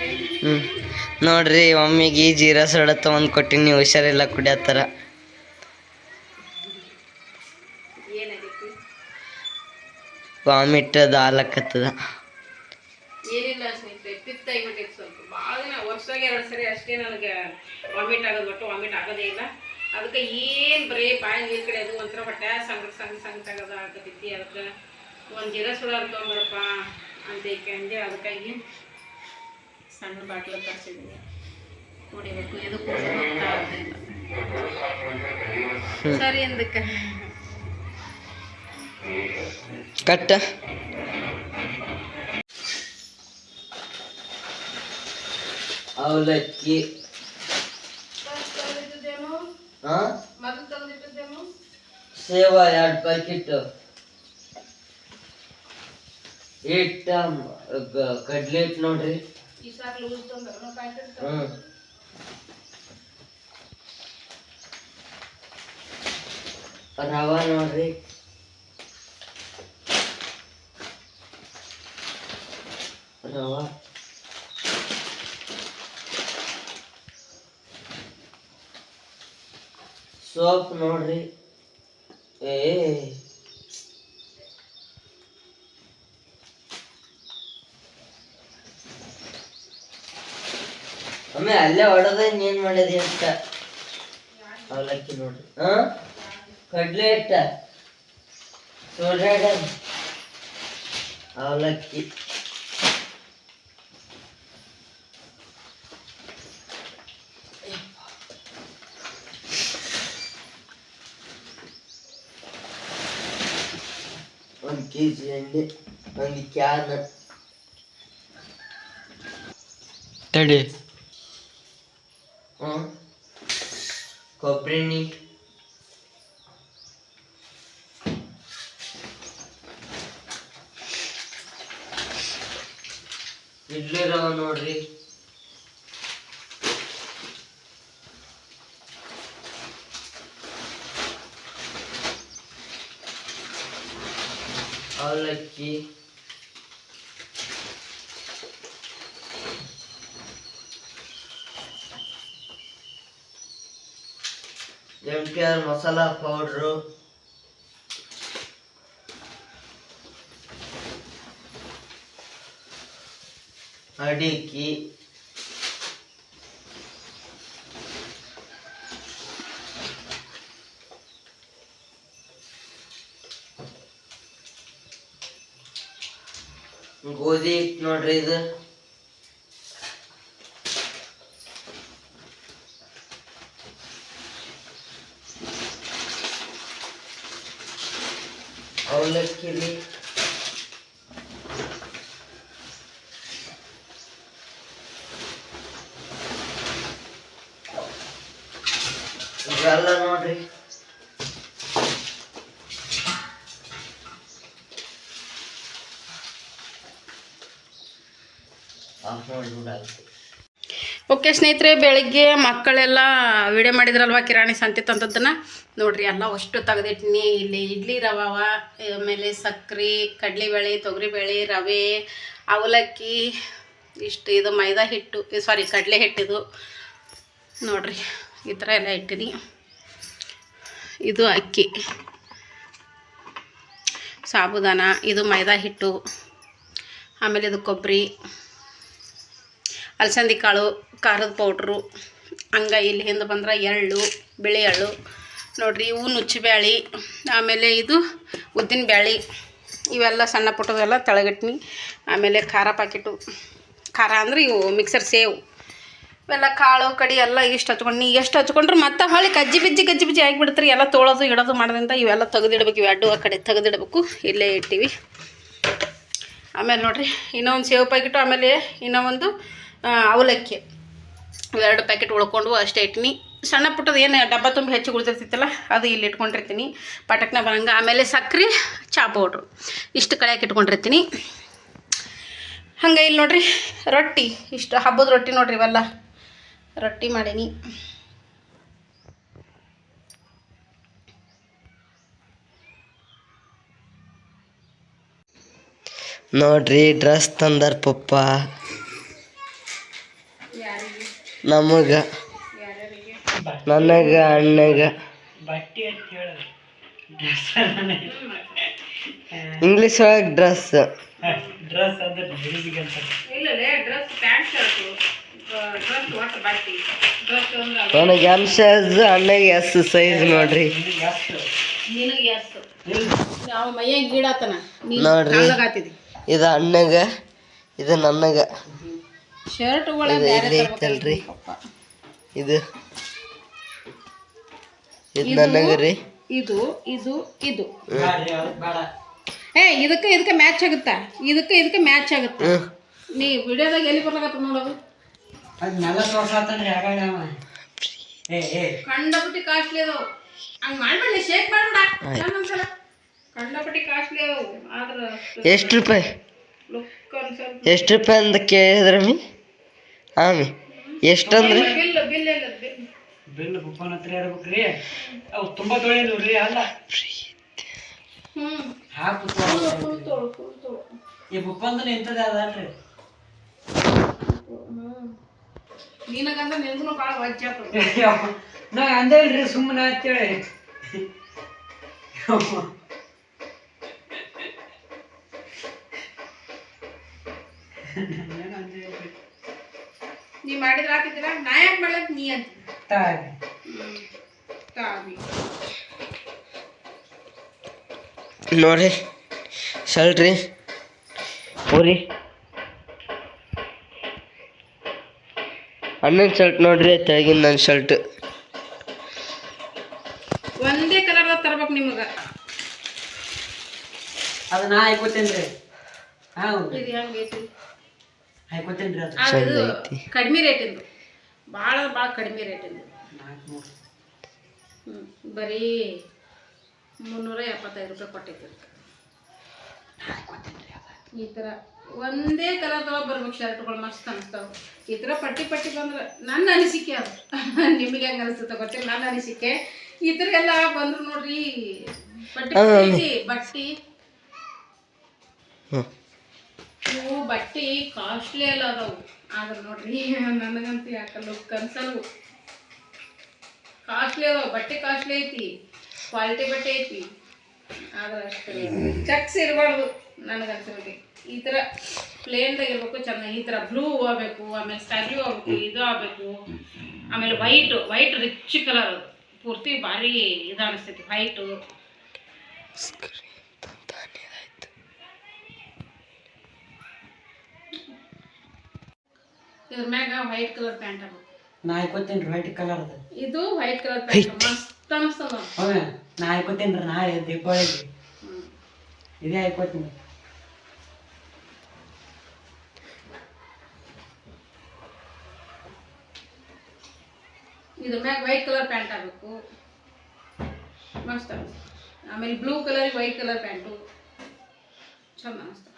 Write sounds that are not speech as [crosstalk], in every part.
ಹ್ಞೂ ನೋಡ್ರಿ ಮಮ್ಮಿಗೆ ಜೀರಾ ಸೋಡಾ ತೊಗೊಂಡು ಕೊಟ್ಟಿನಿ ಹುಷಾರಿಲ್ಲ ಕುಡಿಯತ್ತಾರ ವಾಮಿಟ್ ಅದು ಆಲಕತ್ತದ ಏನಿಲ್ಲ ಸ್ನೇಹಿತರೆ, ಪಿತ್ತ ಆಗಿಬಿಟ್ಟೈತೆ ಸ್ವಲ್ಪ. ಭಾಳ ದಿನ ವರ್ಷದಾಗ ಎರಡು ಸರಿ ಅಷ್ಟೇ ನನಗೆ ವಾಮಿಟ್ ಆಗೋದು ಒಟ್ಟು ವಾಮಿಟ್ ಆಗೋದೇ ಇಲ್ಲ. ಅದಕ್ಕೆ ಏನು ಬರೀ ಬಾಯಿ ನೀರು ಕಡೆ ಅದು ಒಂಥರ ಹೊಟ್ಟೆ ಸಂಗಟ ಸಂಗ ಸಂಗಟ ಆಗೋದು ಆಗತೈತಿ ಅದಕ್ಕೆ ಒಂದು ಜೀರ ಸುಳ ತೊಗೊಂಬರಪ್ಪ ಅಂತ ಅಂದೆ. ಅದಕ್ಕಾಗಿ ಸಣ್ಣ ಬಾಟ್ಲ ತರಿಸಿದ್ದೀನಿ ಕುಡಿಬೇಕು ಇದು ಕುಡಿದು ಹೋಗ್ತಾ ಇರ್ಲಿಲ್ಲ. ಸರಿ ಅಂದಕ್ಕೆ ಕಟ್ಟ ಅವಲಕ್ಕಿ ಹಾಂ ಮೊದಲು ತಂದಿಟ್ಟಿದ್ದೇನು ಸೇವಾ ಎರಡು ಪ್ಯಾಕೆಟ್ ಹಿಟ್ಟ ಕಡ್ಲೆ ಹಿಟ್ಟು ನೋಡ್ರಿ ಈ ಸಾರಿ ಲೂಸ್ ತಂದ್ರೆ ಪ್ಯಾಕೆಟ್ ಹ್ಞೂ ರವ ನೋಡ್ರಿ ರವ ಸೋಪ್ ನೋಡ್ರಿ ಏ ಒಮ್ಮೆ ಅಲ್ಲೇ ಹೊಡೆದ ಏನ್ ಮಾಡಿದಿ ಅಂತ ಅವಲಕ್ಕಿ ನೋಡ್ರಿ ಹಾ ಕಡ್ಲೆ ಹಿಟ್ಟ ಸೋಡ್ರಾಡ ಅವಲಕ್ಕಿ ಒಂದು ಕೆ ಜಿ ಎಣ್ಣೆ ಒಂದು ಕ್ಯಾನ್ ತಡಿ ಕೊಬ್ಬರಿ ಎಣ್ಣೆ ಇಡ್ಲಿ ರವ ನೋಡ್ರಿ. ಅವಲಕ್ಕಿ. ಮಸಾಲ ಮಸಾಲಾ ಪೌಡ್ರು ಅಡಿಕೆ ಗೋಧಿ ಹಿಟ್ಟು ನೋಡ್ರಿ ಇದು. ಅಲ್ಲ ಇವೆಲ್ಲ ನೋಡ್ರಿ. ಓಕೆ ಸ್ನೇಹಿತರೆ ಬೆಳಿಗ್ಗೆ ಮಕ್ಕಳೆಲ್ಲ ವಿಡಿಯೋ ಮಾಡಿದ್ರಲ್ವಾ ಕಿರಾಣಿ ಸಂತೆ ತಂದದ್ದನ್ನ? ನೋಡ್ರಿ ಎಲ್ಲ ಅಷ್ಟು ತೆಗೆದಿಟ್ಟಿನಿ ಇಲ್ಲಿ ಇಡ್ಲಿ ರವಾವ ಆಮೇಲೆ ಸಕ್ರೆ, ಕಡಲೆಬೇಳೆ, ತೊಗರಿಬೇಳೆ, ರವೆ, ಅವಲಕ್ಕಿ, ಇಷ್ಟು ಇದು ಮೈದಾ ಹಿಟ್ಟು ಸಾರಿ ಕಡಲೆ ಹಿಟ್ಟಿದು. ನೋಡ್ರಿ, ಈ ಥರ ಎಲ್ಲ ಇಟ್ಟಿನಿ. ಇದು ಅಕ್ಕಿ. ಸಾಬುದಾನ, ಇದು ಮೈದಾ ಹಿಟ್ಟು. ಆಮೇಲೆ ಇದು ಕೊಬ್ಬರಿ. ಅಲಸಂದಿ ಕಾಳು, ಖಾರದ ಪೌಡ್ರು. ಹಂಗ ಇಲ್ಲಿ ಹಿಂದೆ ಬಂದ್ರೆ ಎಳ್ಳು, ಬಿಳಿ ಎಳ್ಳು. ನೋಡ್ರಿ ಇವು ನುಚ್ಚಿಬ್ಯಾಳಿ, ಆಮೇಲೆ ಇದು ಉದ್ದಿನ ಬ್ಯಾಳಿ, ಇವೆಲ್ಲ ಸಣ್ಣ ಪುಟ್ಟದೆಲ್ಲ ತಳಗಟ್ಟಿನಿ ಆಮೇಲೆ ಖಾರ ಪ್ಯಾಕೆಟು ಖಾರ ಅಂದ್ರೆ ಇವು ಮಿಕ್ಸರ್ ಸೇವು. ಇವೆಲ್ಲ ಕಾಳು, ಕಡಿ ಎಲ್ಲ ಇಷ್ಟು ಹಚ್ಕೊಂಡು ಎಷ್ಟು ಹಚ್ಕೊಂಡ್ರೆ ಮತ್ತೆ ಹೊಳೆ ಕಜ್ಜಿ ಬಿಜ್ಜಿ ಕಜ್ಜಿ ಬಿಜ್ಜಿ ಆಗಿಬಿಡ್ತಾರೆ, ಎಲ್ಲ ತೊಳೋದು, ಇಡೋದು ಮಾಡೋದ್ರಿಂದ ಇವೆಲ್ಲ ತೆಗೆದಿಡ್ಬೇಕು, ಇವೆ ಅಡ್ಡು ಆ ಕಡೆ ತೆಗೆದಿಡ್ಬೇಕು, ಇಲ್ಲೇ ಇಟ್ಟಿವಿ. ಆಮೇಲೆ ನೋಡ್ರಿ, ಇನ್ನೊಂದು ಸೇವ್ ಪ್ಯಾಕೆಟು ಆಮೇಲೆ ಇನ್ನೂ ಒಂದು ಅವಲಕ್ಕಿ. ಇವೆರಡು ಪ್ಯಾಕೆಟ್ ಉಳ್ಕೊಂಡು ಅಷ್ಟೇ ಇಟ್ಟಿನಿ ಸಣ್ಣ ಪುಟ್ಟದ ಏನು ಡಬ್ಬ ತುಂಬಿ ಹೆಚ್ಚು ಉಳಿದಿರ್ತಿತ್ತಲ್ಲ ಅದು ಇಲ್ಲಿ ಇಟ್ಕೊಂಡಿರ್ತೀನಿ. ಪಟಕ್ನ ಬರಂಗ ಆಮೇಲೆ ಸಕ್ಕರೆ ಚಾ ಪೌಡ್ರು. ಇಷ್ಟು ಕಳೆಯಕ್ಕೆ ಇಟ್ಕೊಂಡಿರ್ತೀನಿ. ಹಂಗೆ ಇಲ್ಲಿ ನೋಡ್ರಿ, ರೊಟ್ಟಿ. ಇಷ್ಟು ಹಬ್ಬದ ರೊಟ್ಟಿ ನೋಡ್ರಿ ಇವೆಲ್ಲ. ರೊಟ್ಟಿ ಮಾಡೀನಿ. ನೋಡ್ರಿ, ಡ್ರೆಸ್ ತಂದಾರ ಪಪ್ಪ. ನಮಗ. ನನಗ ಅಣ್ಣಗ. ಇಂಗ್ಲಿಷ್ ಅಂತ ಹೇಳೋದು ಇಂಗ್ಲೀಷ್ ಒಳಗೆ ಡ್ರೆಸ್ ನನಗೆ ಎಂ ಸೈಜ್ ಅಣ್ಣಗೆ ಎಸ್ ಸೈಜ್ ನೋಡ್ರಿ. ನೋಡ್ರಿ. ಇದು ಅಣ್ಣಗ ಇದು ನನಗ. ಶರ್ಟ್ ಇದು ಐತಲ್ರಿ. ಇದು ಇದು ನನಗ ರೀ ಇದು ಇದು ಇದು. ಏ ಇದಕ್ಕೆ ಇದಕ್ಕೆ ಮ್ಯಾಚ್ ಆಗುತ್ತೆ? ಇದಕ್ಕೆ ಇದಕ್ಕೆ ಮ್ಯಾಚ್ ಆಗುತ್ತೆ? ನೀ ವಿಡಿಯೋದಾಗ ಎಲ್ಲಿ ಬರ್ಲಾಗತ್ತ ನೋಡೋದು ಕಂಡಪಟ್ಟಿ ಕಾಸ್ಟ್ಲಿ ಅದಾವು. ಹಂಗೆ ಮಾಡ್ಬೇಡಿ. ಶೇಕ್ ಮಾಡ್ಬೇಡ ಒಂದ್ಸಲ. ಕಂಡಪಟ್ಟಿ ಕಾಸ್ಟ್ಲಿ ಅದಾವು. ಆದ್ರೆ ಎಷ್ಟು ರೂಪಾಯಿ? ಲುಕ್ ಅನ್ಸಲ್ ಎಷ್ಟು ರೂಪಾಯಿ ಅಂತ ಕೇಳಿದ್ರಮ್ಮಿ ಆಮಿ ಎಷ್ಟಂದ್ರಿ ಬಿಲ್ ಬಿಲ್ ಇಲ್ಲ ಬಿಲ್ ಬಿಲ್ ಬುಪ್ಪನ ಹತ್ರ ಇರ್ಬೇಕ್ರಿ. ಅವು ತುಂಬಾ ತೊಳೆ ರೀ ಅಲ್ಲ? ಹಾಕು ಈ ಬುಪ್ಪಂದು ನಿಂತದ ಅದನ್ರಿ. ನೀನಗಂದ್ರೆ ನಿನಗೂ ಭಾಳ ವಜ್ಜ [laughs] ನಾ ಅಂದೇಲ್ರಿ ಸುಮ್ಮನೆ ಅಂತೇಳಿ. ನೀ ಮಾಡಿದ್ರೆ ಹಾಕಿದ್ರ ನಾ ಯಾಕೆ ಮಾಡ್ಲಕ್? ನೀ ಅಂತ. ತಾಯಿ. ತಾವಿ ನೋಡ್ರಿ ಶರ್ಟ್ ರೀ ಹೋರಿ ಅಣ್ಣನ ಶರ್ಟ್ ನೋಡ್ರಿ ತೆಳಗಿನ ನನ್ನ ಶರ್ಟ್ ಒಂದೇ ಕಲರ್ ತರ್ಬೇಕು ನಿಮಗೆ. ಅದ ನಾ ಹಾಕೋತೇನ್ರಿ ಹೌದು. ಇದು ಹೆಂಗೈತಿ ಹಾಕೋತೇನ್ರಿ ಅದು. ರೇಟ್ ಇದು ಚಂದ ಐತಿ. ಕಡಿಮೆ ರೇಟಿಂದು ಭಾಳ ಭಾಳ ಕಡಿಮೆ ರೇಟ್ ಹ್ಞೂ ಬರೀ ಮುನ್ನೂರ ಎಪ್ಪತ್ತೈದು ರೂಪಾಯಿ ಕೊಟ್ಟೈತಿ ಇದಕ್ಕೆ. ಈ ಥರ ಒಂದೇ ಕಲರ್ದೊಳಗೆ ಬರ್ಬೇಕು ಶರ್ಟ್ಗಳು ಮಸ್ತ್ ಅನಿಸ್ತಾವೆ. ಈ ಥರ ಪಟ್ಟಿ ಪಟ್ಟಿ ಬಂದ್ರೆ ನನ್ನ ಅನಿಸಿಕೆ ಅದು. [laughs] ನಿಮಗೆ ಹೆಂಗೆ ಅನಿಸುತ್ತೆ ಗೊತ್ತಿಲ್ಲ ನನ್ನ ಅನಿಸಿಕೆ. ಈ ಥರ ಎಲ್ಲ ಬಂದ್ರು ನೋಡ್ರಿ ಪಟ್ಟಿ ಪಟ್ಟಿ ಬಟ್ಟಿ. ಹ್ಞೂ ಇವು ಬಟ್ಟೆ ಕಾಸ್ಟ್ಲಿ ಎಲ್ಲ ಅದಾವು. ಆದ್ರೆ ನೋಡ್ರಿ, ನನಗಂತೂ ಯಾಕೆ ಲುಕ್ ಅನ್ಸಲ್ವು. ಕಾಸ್ಟ್ಲಿ ಅದಾವ, ಬಟ್ಟೆ ಕಾಸ್ಟ್ಲಿ ಐತಿ ಕ್ವಾಲಿಟಿ ಬಟ್ಟೆ ಐತಿ. ಆದ್ರೆ ಅಷ್ಟೇ. ಚಕ್ಸ್ ಇರಬಾರ್ದು ನನಗನ್ಸಿರೋದು ಈ ಥರ ಪ್ಲೇನ್ದಾಗ ಇರಬೇಕು ಚೆನ್ನಾಗಿ ಈ ಥರ ಬ್ಲೂ ಆಗಬೇಕು, ಆಮೇಲೆ ಬ್ಲೂ ಆಗಬೇಕು, ಇದು ಆಗಬೇಕು. ಆಮೇಲೆ ವೈಟು ವೈಟ್ ರಿಚ್ ಕಲರ್ ಪೂರ್ತಿ ಭಾರಿ ಇದು ಅನಿಸ್ತೈತಿ ವೈಟು ಇದ್ರ ಮ್ಯಾಗ ವೈಟ್ ಕಲರ್ ಪ್ಯಾಂಟ್ ಆಗಬೇಕು ನಾ ಹಾಕೋತೇನ್ರಿ ವೈಟ್ ಕಲರ್ ಅದ. ಇದು ವೈಟ್ ಕಲರ್ ಪ್ಯಾಂಟ್ ಮಸ್ತ್ ಅನಿಸ್ತದ ಹೌದಾ? ನಾ ಹಾಕೋತೇನ್ರಿ ನಾಳೆ ದೀಪಾವಳಿಗೆ. ಹ್ಮ್. ಇದೇ ಹಾಕೋತೀನಿ ಇದ್ರ ಮ್ಯಾಗ ವೈಟ್ ಕಲರ್ ಪ್ಯಾಂಟ್ ಆಗಬೇಕು. ಮಸ್ತ್ ಅನಿಸ್ತದೆ. ಆಮೇಲೆ blue colour white colour pant ಚಂದ ಅನಿಸ್ತದೆ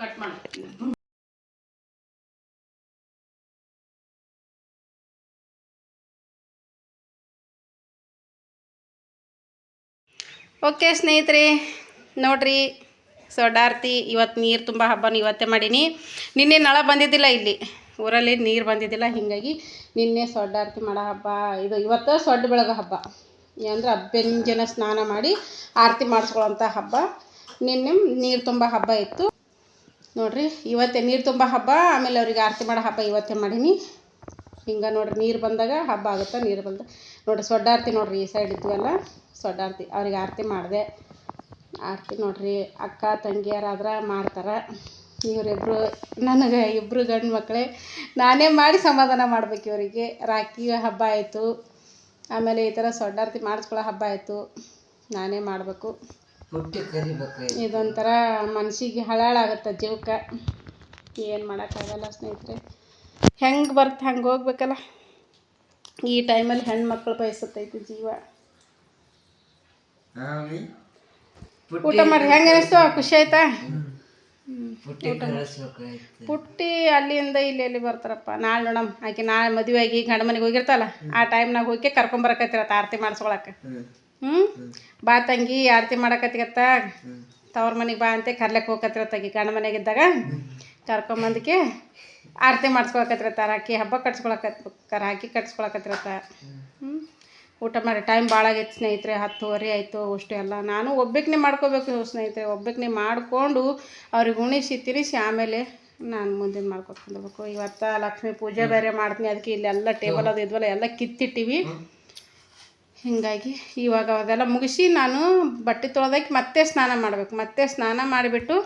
ಕಟ್ ಮಾಡಿ ಓಕೆ ಸ್ನೇಹಿತರೆ, ನೋಡ್ರಿ ಸೊಡಾರ್ತಿ ಇವತ್ತು ನೀರು ತುಂಬ ಹಬ್ಬನ ಇವತ್ತೇ ಮಾಡೀನಿ. ನಿನ್ನೆ ನಳ ಬಂದಿದ್ದಿಲ್ಲ ಇಲ್ಲಿ. ಊರಲ್ಲಿ ನೀರು ಬಂದಿದ್ದಿಲ್ಲ, ಹೀಗಾಗಿ ನಿನ್ನೆ ಸೊಡ್ಡಾರ್ತಿ ಮಾಡೋ ಹಬ್ಬ, ಇದು ಇವತ್ತು ಸೊಡ್ಡ ಬೆಳಗೋ ಹಬ್ಬ. ಅಂದರೆ ಅಭ್ಯಂಜನ ಸ್ನಾನ ಮಾಡಿ ಆರತಿ ಮಾಡಿಸ್ಕೊಳ್ಳೋಂಥ ಹಬ್ಬ. ನಿನ್ನೆ ನೀರು ತುಂಬ ಹಬ್ಬ ಇತ್ತು. ನೋಡ್ರಿ, ಇವತ್ತೇ ನೀರು ತುಂಬ ಹಬ್ಬ, ಆಮೇಲೆ ಅವ್ರಿಗೆ ಆರತಿ ಮಾಡೋ ಹಬ್ಬ ಇವತ್ತೇ ಮಾಡೀನಿ. ಹಿಂಗೆ ನೋಡ್ರಿ ನೀರು ಬಂದಾಗ ಹಬ್ಬ ಆಗುತ್ತೆ ನೀರು ಬಂದ ನೋಡ್ರಿ ಸೊಡ್ಡಾರ್ತಿ ನೋಡ್ರಿ ಈ ಸೈಡ್ ಇದ್ವಲ್ಲ ಸೊಡ್ಡಾರ್ತಿ ಅವ್ರಿಗೆ ಆರತಿ ಮಾಡಿದೆ. ಆರತಿ ನೋಡ್ರಿ ಅಕ್ಕ ತಂಗಿಯರಾದ್ರೆ ಮಾಡ್ತಾರೆ. ಇವರಿಬ್ಬರು ನನಗೆ ಇಬ್ಬರು ಗಂಡು ಮಕ್ಕಳೇ ನಾನೇ ಮಾಡಿ ಸಮಾಧಾನ ಮಾಡ್ಬೇಕು ಇವರಿಗೆ. ರಾಖಿ ಹಬ್ಬ ಆಯಿತು. ಆಮೇಲೆ ಈ ಥರ ಸೊಡ್ಡಾರ್ತಿ ಮಾಡಿಸ್ಕೊಳ್ಳೋ ಹಬ್ಬ ಆಯಿತು. ನಾನೇ ಮಾಡಬೇಕು. ಇದೊಂಥರ ಮನ್ಸಿಗೆ ಹಳಾಳಾಗುತ್ತೆ ಜೀವಕ್ಕೆ. ಏನು ಮಾಡೋಕ್ಕಾಗಲ್ಲ ಸ್ನೇಹಿತರೆ. ಹೆಂಗೆ ಬರ್ತ ಹಂಗೆ ಹೋಗ್ಬೇಕಲ್ಲ. ಈ ಟೈಮಲ್ಲಿ ಹೆಣ್ಮಕ್ಳು ಬಯಸುತ್ತೈತಿ ಜೀವ. ಊಟ ಮಾಡಿ ಹೆಂಗೆ ಅನಿಸ್ತು? ಖುಷಿ ಆಯ್ತಾ? ಪುಟ್ಟಿ ಅಲ್ಲಿಂದ ಇಲ್ಲಿ ಎಲ್ಲಿ ಬರ್ತಾರಪ್ಪ. ನಾಳೆ ನೋಡಮ್. ಆಕೆ ನಾಳೆ ಮದುವೆ ಆಗಿ ಗಂಡ ಮನೆಗೆ ಹೋಗಿರ್ತಲ್ಲ ಆ ಟೈಮ್ನಾಗ ಹೋಗಿ ಕರ್ಕೊಂಬರಕತ್ತಿರತ್ತ ಆರತಿ ಮಾಡಿಸ್ಕೊಳಕ್ಕೆ ಹ್ಞೂ ಹ್ಞೂ ಬಾ ತಂಗಿ ಆರತಿ ಮಾಡಕತ್ತಿಗತ್ತ ತವ್ರ ಮನೆಗೆ ಬಾ ಅಂತ ಕರ್ಲಕ್ಕೆ ಹೋಗತ್ತಿರತ್ತಾಗಿ ಗಂಡ ಮನೆಗಿದ್ದಾಗ. ಕರ್ಕೊಂಬಂದಕ್ಕೆ ಆರತಿ ಮಾಡಿಸ್ಕೊಳಕತ್ತಿರತ್ತಾರ ಅಕ್ಕಿ ಹಬ್ಬ ಕಟ್ಸ್ಕೊಳಕತ್ತರ ಅಕ್ಕಿ ಕಟ್ಸ್ಕೊಳಕತ್ತಿರತ್ತ. ಹ್ಞೂ ಊಟ ಮಾಡಿ ಟೈಮ್ ಭಾಳ ಆಗೈತೆ ಸ್ನೇಹಿತರೆ ಹತ್ತುವರೆ ಆಯಿತು ಅಷ್ಟು ಎಲ್ಲ ನಾನು ಒಬ್ಬಕ್ಕೇ ಮಾಡ್ಕೋಬೇಕು ಸ್ನೇಹಿತರೆ ಒಬ್ಬಕ್ಕೇ ಮಾಡಿಕೊಂಡು ಅವ್ರಿಗೆ ಉಣಿಸಿ ತಿರಿಸಿ ಆಮೇಲೆ ನಾನು ಮುಂದಿನ ಮಾಡ್ಕೊತ ಹೋಗ್ಬೇಕು ಇವತ್ತು ಲಕ್ಷ್ಮೀ ಪೂಜೆ ಬೇರೆ ಮಾಡ್ತೀನಿ ಅದಕ್ಕೆ ಇಲ್ಲೆಲ್ಲ ಟೇಬಲ್ ಅದು ಇದ್ವಲ್ಲ ಎಲ್ಲ ಕಿತ್ತಿಟ್ಟಿವಿ. ಹೀಗಾಗಿ ಇವಾಗ ಅದೆಲ್ಲ ಮುಗಿಸಿ ನಾನು ಬಟ್ಟೆ ತೊಳೆದಕ್ಕೆ ಮತ್ತೆ ಸ್ನಾನ ಮಾಡಬೇಕು. ಮತ್ತೆ ಸ್ನಾನ ಮಾಡಿಬಿಟ್ಟು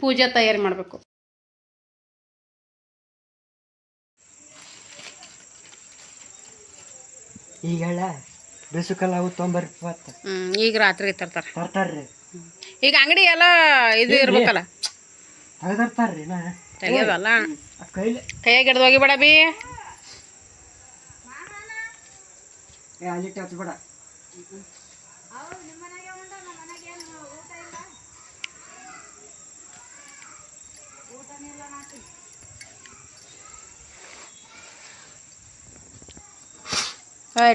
ಪೂಜೆ ತಯಾರಿ ಮಾಡಬೇಕು. ಈಗೆಲ್ಲ ಬೇಸುಕಲ್ಲ ಅವು ತೊಂಬರ್ರಿ ಇವತ್ತು ಈಗ ರಾತ್ರಿ ತರ್ತಾರೆ. ತರ್ತಾರ್ರಿ. ಈಗ ಅಂಗಡಿ ಎಲ್ಲ ಇದು ಇರ್ಬೇಕಲ್ಲ? ತೆಗ್ದಿರ್ತಾರ್ರಿ ನಾ. ತೆಗಿಯೋದಲ್ಲ? ಆ ಕೈಲಿ. ಕೈಯಾಗ ಹಿಡ್ದು ಹೋಗಿಬೇಡ ಬಿ. ಏ ಅಲ್ಲಿ ಹಚ್ಬೇಡ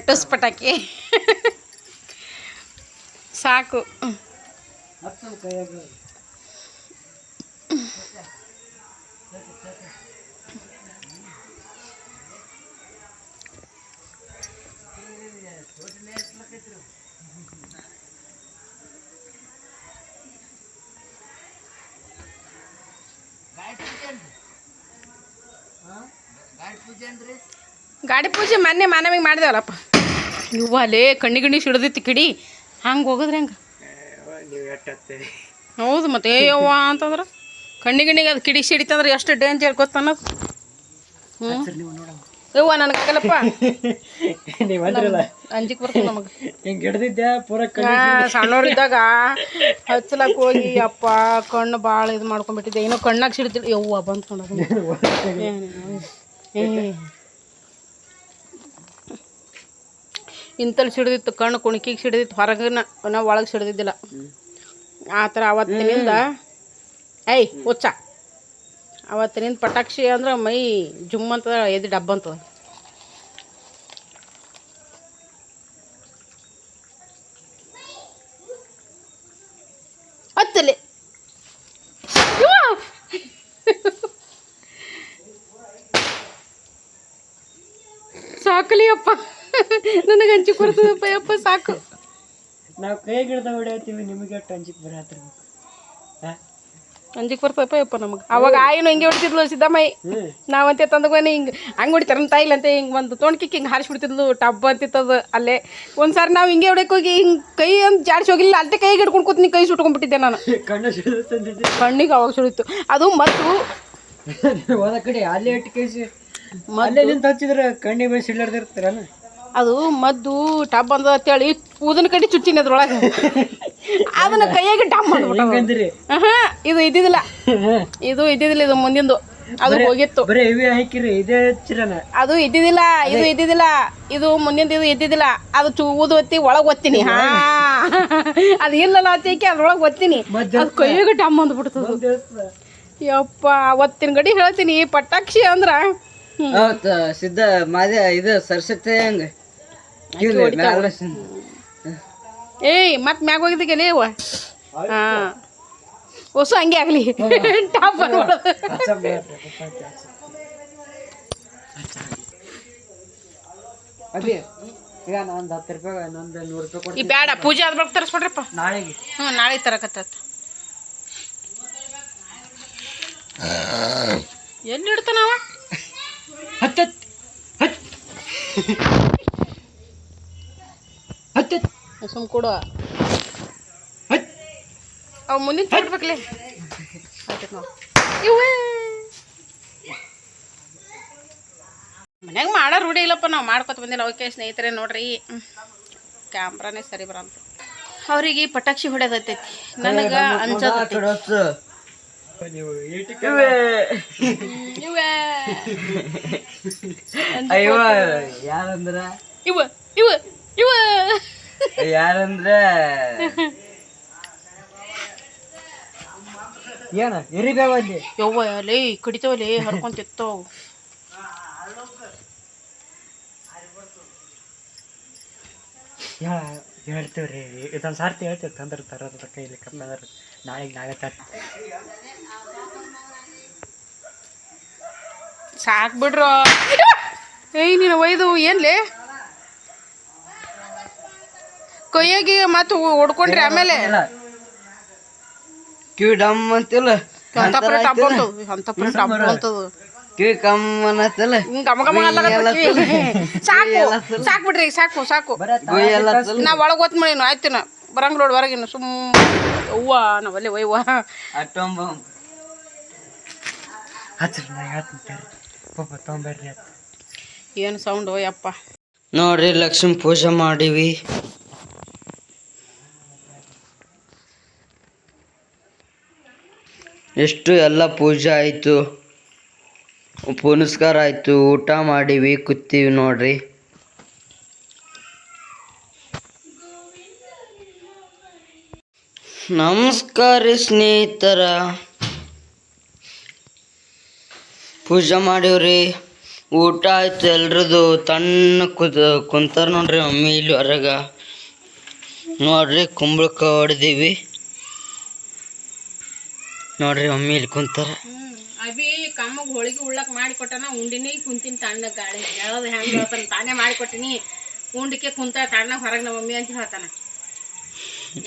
ಟುಸ್ ಪಟಾಕಿ ಸಾಕು ಹತ್ತು ಕೈಯಾಗ ಗಾಡಿ ಪೂಜೆ ಮೊನ್ನೆ ಮಾನವಿಗೆ ಮಾಡಿದೆವಲ್ಲಪ್ಪ. ಇವ್ವ ಅಲ್ಲೇ ಕಣ್ಣಿ ಗಿಣ್ಣಿ ಸಿಡ್ದಿತ್ತು ಕಿಡಿ. ಹಂಗೆ ಹೋಗಿದ್ರೆ ಹೆಂಗೆ? ಹೌದು ಮತ್ತೆ ಏ ಯವ್ವ ಅಂತಂದ್ರೆ? ಕಣ್ಣಿ ಗಿಣ್ಣಿಗೆ ಅದು ಕಿಡಿ ಸಿಡಿತಂದ್ರೆ ಎಷ್ಟು ಡೇಂಜರ್ ಗೊತ್ತಾನ ಹ್ಞೂ ಯವ್ವ ನನಗಲ್ಲಪ್ಪ [laughs] ನೀವು ಅಂದ್ರಲ್ಲ. ಅಂಜಿಕೆ ಬರ್ತದೆ ನಮಗೆ. ಹಿಂಗೆ ಹಿಡ್ದಿದ್ದೆ ಪೂರ ಸಣ್ಣವ್ರಿದ್ದಾಗ ಹಚ್ಚಲಕ್ಕೆ ಹೋಗಿ ಅಪ್ಪ ಕಣ್ಣು ಭಾಳ ಇದು ಮಾಡ್ಕೊಂಡ್ಬಿಟ್ಟಿದ್ದೆ. ಏನೋ ಕಣ್ಣಾಗ ಸಿಡ್ತಿಲ್ಲ ಯವ್ವ ಬಂತು ನೋಡೋದು [laughs] ಇಂತಲ್ಲಿ ಸಿಡ್ದಿತ್ತು, ಕಣ್ಣು ಕುಣಿಕಿಗೆ ಸಿಡ್ದಿತ್ತು ಹೊರಗಿನ ನಾವು ಒಳಗೆ ಸಿಡ್ದಿದ್ದಿಲ್ಲ. ಆ ಥರ ಅವತ್ತಿನಿಂದ, ಏಯ್, ಹುಚ್ಚ. ಅವತ್ತಿನಿಂದ ಪಟಾಕ್ಷಿ ಅಂದ್ರೆ ಮೈ ಜುಮ್ ಅಂತ ಎದ್ದು ಡಬ್ಬ ಅಂತದ ಹತ್ತಲೆ. ಸಾಕಲಿ ಅಪ್ಪ. ನನಗೆ ಹಂಚಿ ಕೊಡ್ತದಪ್ಪ ಯಪ್ಪ ಸಾಕು. ನಾವು ಕೈ ಗಿಡದ ಹೊಡೆಯತ್ತೀವಿ ನಿಮಗೆ ಅಷ್ಟು ಅಂಜಿಕ್ ಬರತ್ತಿರ್ಬೇಕು ಅಂಜಿಕ್ ಬರ್ತದಪ್ಪ ಯಪ್ಪ ನಮಗೆ. ಅವಾಗ ಆಯಿನು ಹಿಂಗೆ ಹೊಡಿತಿದ್ಲು ಸಿದ್ದಮ್ಮಯ್ಯ ನಾವಂತ ತಂದಗೋನಿ ಹಿಂಗೆ ಹಂಗೆ ಹೊಡಿತಾರೆ ಅಂತ ಇಲ್ಲ ಅಂತ ಹಿಂಗೆ ಒಂದು ತೊಣ್ಕಿಕ್ಕೆ ಹಿಂಗೆ ಹಾರಿಸ್ಬಿಡ್ತಿದ್ಲು ಟಬ್ ಅಂತಿತ್ತದು ಅಲ್ಲೇ. ಒಂದ್ಸಾರಿ ನಾವು ಹಿಂಗೆ ಹೊಡಕ್ ಹೋಗಿ ಹಿಂಗೆ ಕೈ ಅಂತ ಜಾಡ್ಸಿ ಹೋಗಿಲ್ಲ ಅಲ್ಲೇ ಕೈಗೆ ಹಿಡ್ಕೊಂಡು ಕೂತ್ನಿ ಕೈ ಸುಟ್ಕೊಂಡ್ಬಿಟ್ಟಿದ್ದೆ ನಾನು. ಕಣ್ಣು ಕಣ್ಣಿಗೆ ಅವಾಗ ಸುಳಿತು ಅದು ಮತ್ತು ಹೋದ ಕಡೆ ಅಲ್ಲೇ ಇಟ್ಟು ಕೇಸಿ ಮೊದಲೇ ನಿಂತು ಹಚ್ಚಿದ್ರೆ ಕಣ್ಣಿಗೆ ಬೇಸಿ ಅದು ಮದ್ದು ಟಬ್ ಅಂದ ಅಂತೇಳಿ ಊದಿನ ಕಡೆ ಚುಚ್ಚಿನ ಅದ್ರೊಳಗೆ. ಅದನ್ನ ಕೈಯಾಗೆ ಡಮ್ [laughs] ಮಾಡ್ಬಿಟ್ಟು ಹ ಇದು ಇದ್ದಿದಿಲ್ಲ [laughs] ಇದು ಇದ್ದಿದ್ದಿಲ್ಲ ಇದು ಮುಂದಿಂದು. ಅದು ಹೋಗಿತ್ತು. ಬರೀ ಇವೆ ಹಾಕಿರಿ ಇದೇ ಹಚ್ಚಿರನ ಅದು ಇದ್ದಿದಿಲ್ಲ ಇದು ಇದ್ದಿದಿಲ್ಲ ಇದು ಮುಂದಿಂದ ಇದು ಇದ್ದಿದಿಲ್ಲ ಅದು ಚೂ ಊದು ಒತ್ತಿ ಒಳಗೆ ಒತ್ತೀನಿ. ಹಾ. [laughs] ಅದು ಇಲ್ಲಲ್ಲ ಅತ್ತಿಕೆ ಅದ್ರೊಳಗೆ ಒತ್ತೀನಿ. ಅದು ಕೈಯಾಗ ಡಮ್ ಅಂದ್ಬಿಡ್ತದ. ಯಪ್ಪ ಅವತ್ತಿನ ಗಡಿ ಹೇಳ್ತೀನಿ ಪಟಾಕ್ಷಿ ಅಂದ್ರ. ಸಿದ್ಧ ಮಾದೇ ಇದು ಸರ್ಸತ್ತೆ ಹಂಗ? ಏಯ್ ಮತ್ ಮ್ಯಾಗ ಹೋಗಿದ್ದಕ್ಕೆ ಇವ ಹಾ. ಹೊಸ ಹಂಗೆ ಆಗ್ಲಿ. ಟಾಪ್ ಅದೇ ಈಗ ನಂದು ಹತ್ತು ರೂಪಾಯಿ ನಂದು ನೂರು ರೂಪಾಯಿ ಈ ಬ್ಯಾಡ ಪೂಜೆ ತರಿಸ್ಬಿಡ್ರಪ್ಪ. ನಾಳೆಗೆ. ಹ್ಞೂ ನಾಳೆ ತರಕತ್ತ ಎಲ್ಲಿ ಇಡ್ತಾನವ? ಹತ್ತ. ಹತ್ ಹತ್ತತ್ ಸುಮ್ ಕೊಡು ಅವ್ ಮುಂದಿನ ಇವ್ವೇ. ಮನ್ಯಾಗ ಮಾಡೋ ರೂಢಿ ಇಲ್ಲಪ್ಪ ನಾವು ಮಾಡ್ಕೊತ ಬಂದಿಲ್ಲ. ಅವಕ್ಕೆ ಸ್ನೇಹಿತರೆ ನೋಡ್ರಿ. ಕ್ಯಾಮ್ರಾನೇ ಸರಿ ಬರಂತ. ಅವ್ರಿಗೆ ಪಟಾಕ್ಷಿ ಹೊಡೆದೈತೈತಿ ನನಗೆ ನೀವು ಇವೆ ಅಯ್ಯೋ ಯಾರಂದ್ರ? ಇವ ಇವ ಇವ ಯಾರಂದ್ರ? ಏನ? ಎರಿಬೇವಲ್ಲಿ ಯವ್ವ ಲೇ ಕಡಿತವಲ್ಲಿ ಹರ್ಕೊಂತ ಎತ್ತವು ಹೇಳ ಹೇಳ್ತೀವಿ ರೀ ಇದೊಂದು ಸಾರ್ತಿ ಹೇಳ್ತೀವಿ ತಂದ್ರೆ ತರೋದ್ರ ಕೈಲಿ ಕಪ್ಪಂದ್ರೆ ನಾಳೆಗೆ ನಾಳೆ ತರ ಸಾಕ್ ಬಿಡ್ರು. ಏಯ್ ನೀನು ಒಯ್ದು ಏನ್ಲೇ? ಕೊಯ್ಯಾಗಿ ಮತ್ತೆ ಹೊಡ್ಕೊಂಡ್ರಿ ಆಮೇಲೆ. ಕಿವಿ ಡಮ್ ಅಂತಿಲ್ಲ. ಅಂತ ಅಂತ ಕಿವಿ. ಸಾಕು ಸಾಕು ಬಿಡ್ರಿ ಸಾಕು ಸಾಕು. ನಾ ಒಳಗೆ ಹೊತ್ ಮಾಡಿನ ಆಯ್ತು ನಾ ಬರಂಗ್ ನೋಡ್ ಹೊರಗಿನ ಸುಮ್ ಅವ್ವ ನಾವಲ್ಲೇ ಒಯ್ವ ಅಟ್ಟೊಂಬ. ಏನು ಸೌಂಡ್ ಯಪ್ಪ. ನೋಡ್ರಿ ಲಕ್ಷ್ಮಿ ಪೂಜೆ ಮಾಡಿವಿ. ಎಷ್ಟು ಎಲ್ಲ ಪೂಜೆ ಆಯಿತು? ಪುನಸ್ಕಾರ ಆಯಿತು. ಊಟ ಮಾಡಿವಿ, ಕೂತೀವಿ ನೋಡ್ರಿ. ನಮಸ್ಕಾರ ಸ್ನೇಹಿತರ. ಪೂಜೆ ಮಾಡೀವ್ರಿ. ಊಟ ಆಯ್ತು ಎಲ್ರದು. ತಣ್ಣ ಕುದ, ಕುಂತಾರ ನೋಡ್ರಿ ಮಮ್ಮಿ ಇಲ್ಲಿ ಹೊರಗ. ನೋಡ್ರಿ ಕುಂಬಳಕ ಹೊಡೆದೀವಿ. ನೋಡ್ರಿ ಮಮ್ಮಿ ಇಲ್ಲಿ ಕುಂತಾರ. ಅಭಿ ಕಮ್ಮಗ್ ಹೋಳಿಗೆ ಉಳ್ಳಕ್ ಮಾಡಿ ಕೊಟ್ಟನ ಉಂಡಿನಿ ಕುಂತಿನ ತಣ್ಣ ಗಾಳಿ. ಹೇಳೋದು ಹೆಂಗ್ ಹೇಳ್ತಾನ ತಾನೇ ಮಾಡಿ ಕೊಟ್ಟಿನಿ. ಉಂಡಿಕೆ ಕುಂತ ತಣ್ಣ ಹೊರಗೆ ನಮ್ಮ ಮಮ್ಮಿ ಅಂತ ಹೇಳ್ತಾನ.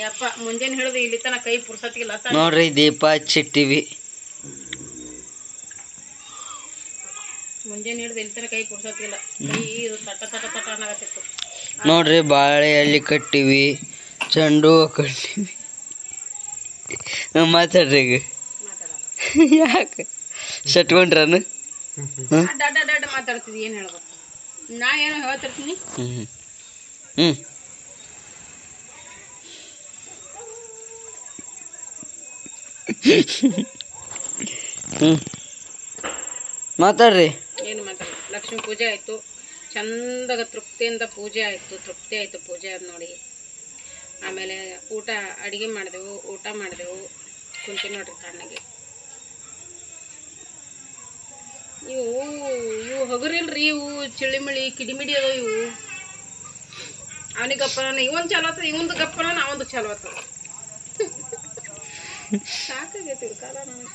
ಯಪ್ಪ ಮುಂಜಾನೆ ಹಿಡಿದು ಇಲ್ಲಿ ತನ ಕೈ ಪುರ್ಸತ್ತಿಲ್ಲ ತ ನೋಡ್ರಿ ದೀಪ ಹಚ್ಚಿಟ್ಟಿವಿ. ಮುಂಜಾನೆ ಹಿಡಿದು ಇಲ್ಲಿ ತನ ಕೈ ಇದು ತಟ ತಟ ತಟ ಅನ್ನಕತ್ತಿತ್ತು ನೋಡ್ರಿ ಬಾಳೆ ಎಲ್ಲಿ ಕಟ್ಟಿವಿ ಚೆಂಡು ಕಟ್ಟಿವಿ. ಮಾತಾಡ್ರಿ ಈಗ. ಯಾಕೆ? ಶಟ್ಕೊಂಡ್ರನು? ಅಡ್ಡ ಮಾತಾಡ್ತಿದ್ದಿ ಏನು ಹೇಳ್ಬೇಕು? ನಾ ಏನೋ ಹೇಳ್ತಿರ್ತೀನಿ. ಹ್ಮ್ ಹ್ಮ್. ಮಾತಾಡ್ರಿ. ಏನು ಮಾತಾಡ ಲಕ್ಷ್ಮಿ ಪೂಜೆ ಆಯ್ತು. ಚಂದಾಗ ತೃಪ್ತಿಯಿಂದ ಪೂಜೆ ಆಯ್ತು. ತೃಪ್ತಿ ಆಯ್ತು ಪೂಜೆ ಆದ ನೋಡಿ. ಆಮೇಲೆ ಊಟ ಅಡುಗೆ ಮಾಡಿದೆವು ಊಟ ಮಾಡಿದೆವು. ಕುಂತಿ ನೋಡ್ರಿ ತಣ್ಣಗೆ. ಇವು ಇವು ಹಗುರಿಲ್ರಿ ಇವು ಚಿಳಿಮಿಳಿ ಕಿಡಿಮಿಡಿ ಅದಾವ ಇವು. ಅವನಿಗೆ ಗಪ್ಪನ ಇವೊಂದು ಚಲೋ ಆತದ ಇವಂದು ಗಪ್ಪನ ನಾವೊಂದು ಚಲೋ ಆತದ. [laughs] ಸಾಕಾಗೈತಿ ಕಾಲ ನನಗೆ.